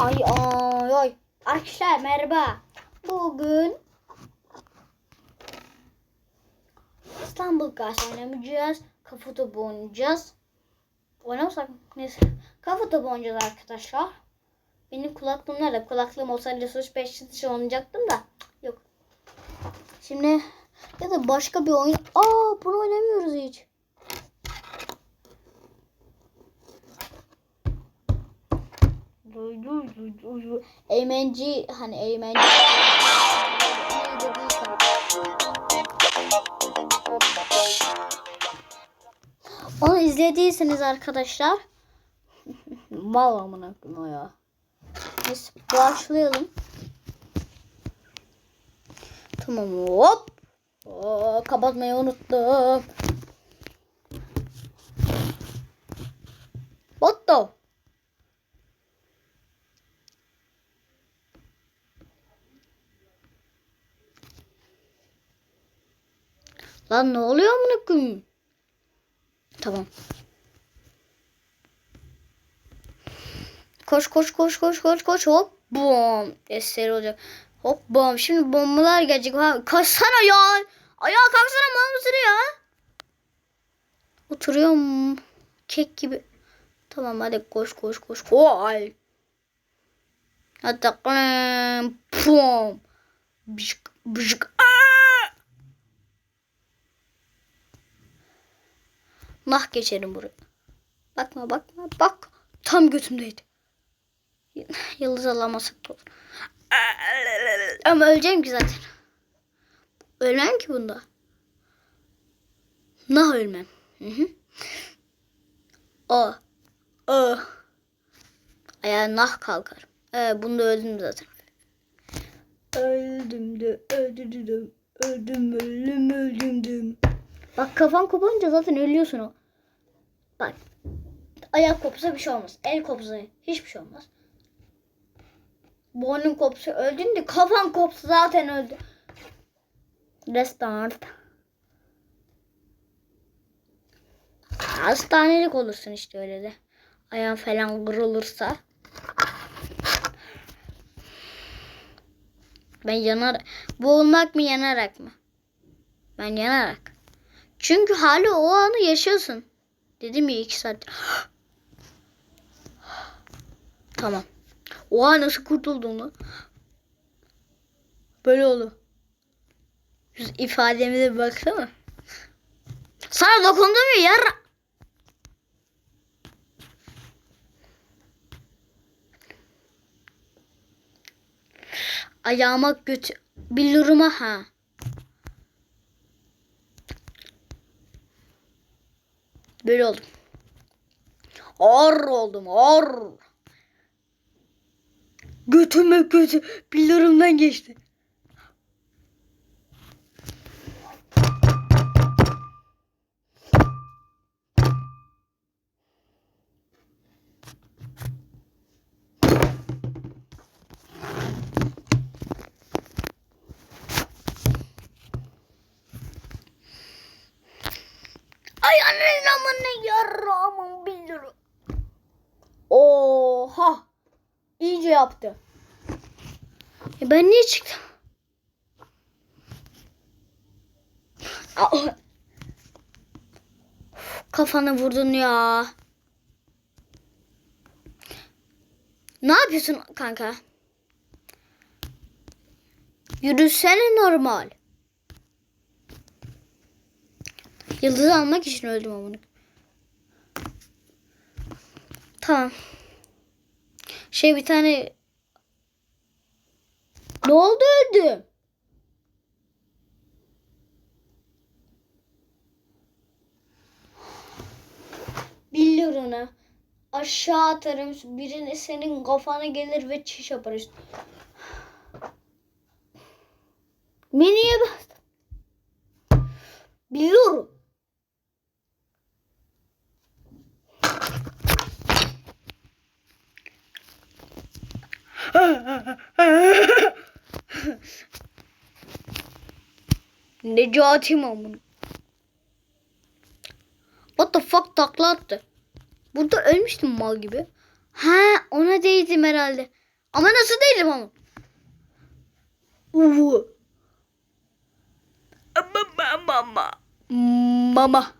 Ay ay ay. Arkadaşlar merhaba. Bugün İstanbul Gazi oynamayacağız. Kafa topu oynayacağız. Oynamasak? Neyse. Kafa topu oynayacağız arkadaşlar. Benim kulaklığım nerede? Kulaklığım olsaydı sus 5 dışı oynayacaktım da. Yok. Şimdi ya da başka bir oyun. Aa bunu oynamıyoruz hiç. Eymenci hani şarkı? Onu izlediyseniz arkadaşlar mal amına ya. Neyse başlayalım. Tamam hop. Oo, kapatmayı unuttum. What the? Lan ne oluyor amına koyayım? Tamam. Koş koş koş koş koş koş hop bom. Eseri olacak. Hop bom. Şimdi bombalar gelecek. Ha, kaçsana ya. Ayağa kalksana mal mısın ya? Oturuyorum. Kek gibi. Tamam hadi koş koş koş. Koy. Hatta pom. Bıcık bıcık. Aa! Nah geçerim buraya. Bakma bakma bak. Tam götümdeydi. Yıldız alamasak da olur. Ama öleceğim ki zaten. Ölmem ki bunda. Nah ölmem. Hı hı. O. O. Ayağa nah kalkar. Ee, bunda öldüm zaten. Öldüm de öldüm öldüm öldüm öldüm. Bak kafan kopunca zaten ölüyorsun o. Bak. Ayak kopsa bir şey olmaz. El kopsa hiçbir şey olmaz. Boynun kopsa öldün de kafan kopsa zaten öldü. Restart. Hastanelik olursun işte öyle de. Ayağın falan kırılırsa. Ben yanar boğulmak mı yanarak mı? Ben yanarak. Çünkü hala o anı yaşıyorsun. Dedim ya iki saat. tamam. Oha nasıl kurtuldum lan? Böyle oldu. Yüz ifademize baksana. Sana dokundum ya yarra. Ayağıma götü billuruma ha. Böyle oldum. Ar oldum ar. Götüme götü billurumdan geçti. Ay annenin amına yarrağımın bildirim. Oha. İyice yaptı. E ben niye çıktım? Aa, Kafanı vurdun ya. Ne yapıyorsun kanka? Yürüsene normal. Yıldız almak için öldüm ama. Tamam. Şey bir tane ne oldu öldüm? Biliyorum ona. Aşağı atarım. Birini senin kafana gelir ve çiş yaparız. Miniye bastım. Biliyorum. Necati mi amına? What the fuck takla attı. Burada ölmüştüm mal gibi. Ha ona değdim herhalde. Ama nasıl değilim ama? Uvu. Mama mama. Mama.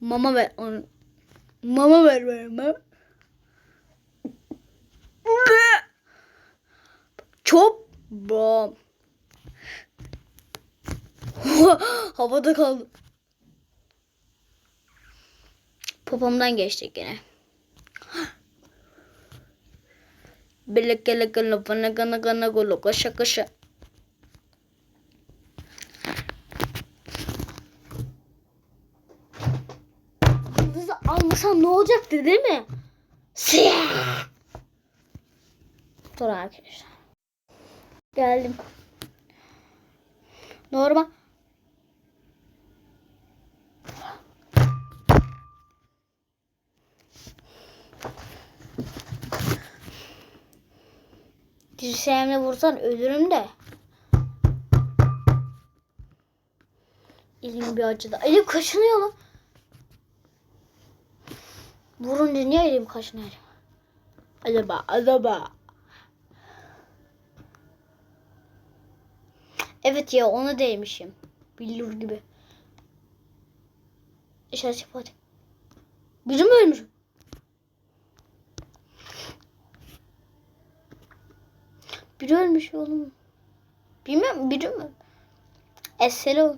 Mama ver onu. Mama ver verme. Çok bam. Havada kaldı. Popomdan geçtik yine. Belekele kana pana kana kana golo kaşa kaşa. Yıldızı almasam ne olacaktı değil mi? Siyah. Dur arkadaşlar. Geldim. Normal. Dirseğimle vursan ölürüm de. Elim bir acıdı. Elim kaşınıyor lan. Vurunca niye elim kaşınıyor? Acaba, acaba. Evet ya onu değmişim. Billur gibi. İşaret hadi. Biri mi ölmüş? Biri ölmüş oğlum. Bilmem biri mi? Eselo.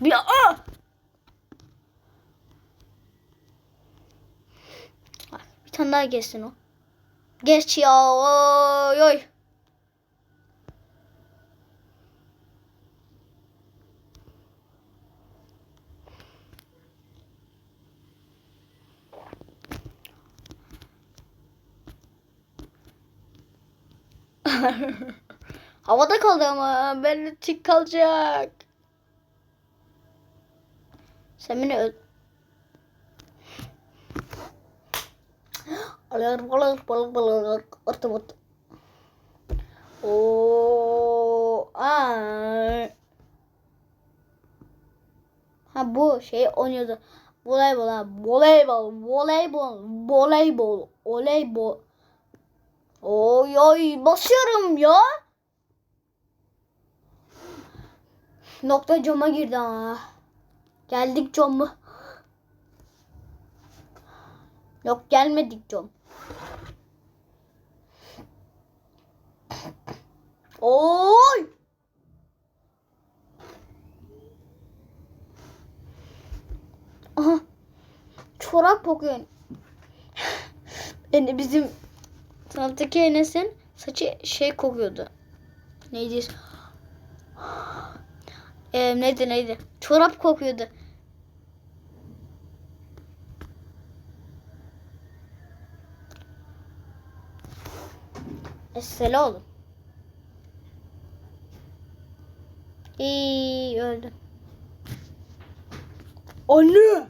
Bir aa! Bir tane daha geçsin o. Geç ya. Oy oy. Havada kaldı ama belli tik kalacak. Sen beni öl... Alır balık balık balık orta bot. Oo, aa. Ha bu şey oynuyordu. Voleybol ha. Voleybol, voleybol, voleybol, voleybol. Oy oy basıyorum ya. Nokta cama girdi ama. Geldik cama. Yok gelmedik cam. Oy! Aha. Çorap kokuyor. Yani bizim sınıftaki Enes'in saçı şey kokuyordu. Neydi? Ee, neydi neydi? Çorap kokuyordu. Esele oğlum. İyi öldü. Anne!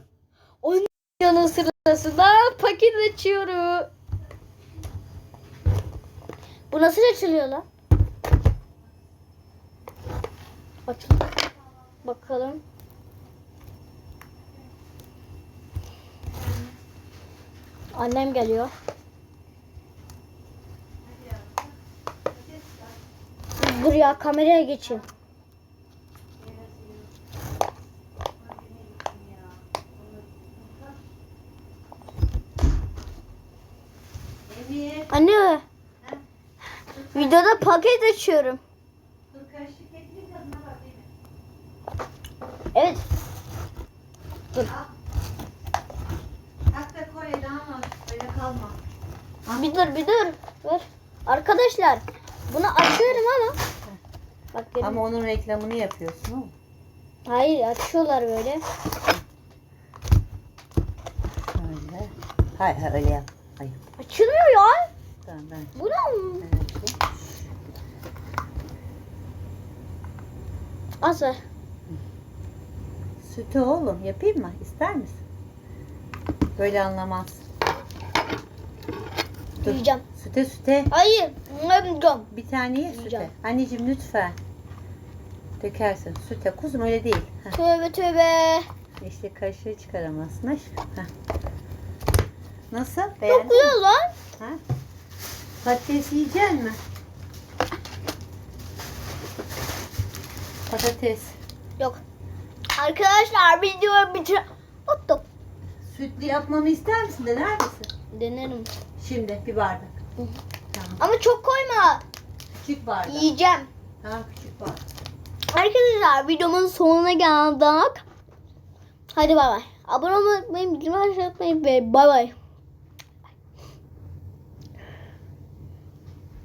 Anne yanı sırasında paket açıyorum. Bu nasıl açılıyor lan? Açılıyor. Bakalım. Annem geliyor. Dur ya kameraya geçeyim. Anne. Videoda paket açıyorum. Dur. Evet. Kalma. Bir dur bir dur. Ver. Arkadaşlar bunu açıyorum ama. Bak benim- Ama onun reklamını yapıyorsun. Hayır açıyorlar böyle. Öyle. Hayır hayır öyle yap. Hayır. Açılmıyor ya. Tamam ben. Bu ne? ben açayım. Az ver. Sütü oğlum yapayım mı? İster misin? Böyle anlamaz. Dur. Yiyeceğim. Süte süte. Hayır. Yiyeceğim. Bir tane ye süte. Yiyeceğim. Anneciğim lütfen. Dökersin. Süte. Kuzum öyle değil. Heh. Tövbe tövbe. İşte kaşığı çıkaramazsın aşkım. Heh. Nasıl? Beğendin mi? Lan. Ha? Patates yiyecek mi? Patates. Yok. Arkadaşlar videoyu bitir. Otto. Sütlü yapmamı ister misin? Dener misin? Denerim. Şimdi bir bardak. Hı. Tamam. Ama çok koyma. Küçük bardak. Yiyeceğim. Ha küçük bardak. Arkadaşlar videomun sonuna geldik. Hadi bay bay. Abone olmayı unutmayın. Bildirim açmayı unutmayın. Ve bay bay.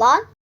Lan.